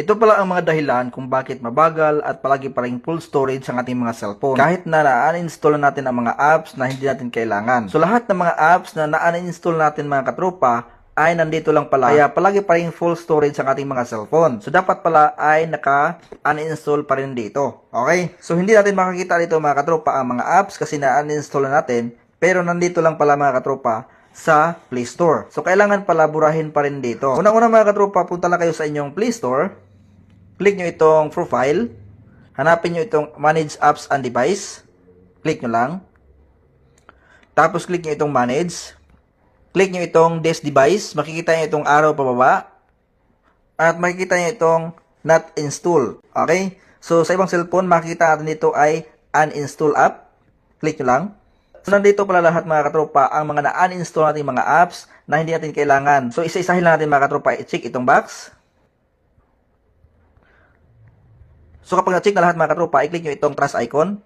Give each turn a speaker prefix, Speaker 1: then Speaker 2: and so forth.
Speaker 1: Ito pala ang mga dahilan kung bakit mabagal at palagi pa rin full storage ang ating mga cellphone. Kahit na na-uninstall na natin ang mga apps na hindi natin kailangan. So lahat ng mga apps na na-uninstall natin mga katropa ay nandito lang pala. Kaya palagi pa rin full storage ang ating mga cellphone. So dapat pala ay naka-uninstall pa rin dito. Okay? So hindi natin makakita dito mga katropa ang mga apps kasi na-uninstall na natin. Pero nandito lang pala mga katropa sa Play Store. So, kailangan pala burahin pa rin dito. Unang-una mga katropa, punta lang kayo sa inyong Play Store. Click nyo itong Profile. Hanapin nyo itong Manage Apps and Device. Click nyo lang. Tapos, click nyo itong Manage. Click nyo itong This Device. Makikita nyo itong arrow pababa. At makikita nyo itong Not Install. Okay? So, sa ibang cellphone, makikita natin dito ay Uninstall App. Click nyo lang. So, nandito pala lahat mga katropa ang mga na-uninstall natin mga apps na hindi natin kailangan. So, isa-isahin lang natin mga katropa. I-check itong box. So, kapag na-check na lahat mga katropa, i-click nyo itong trust icon.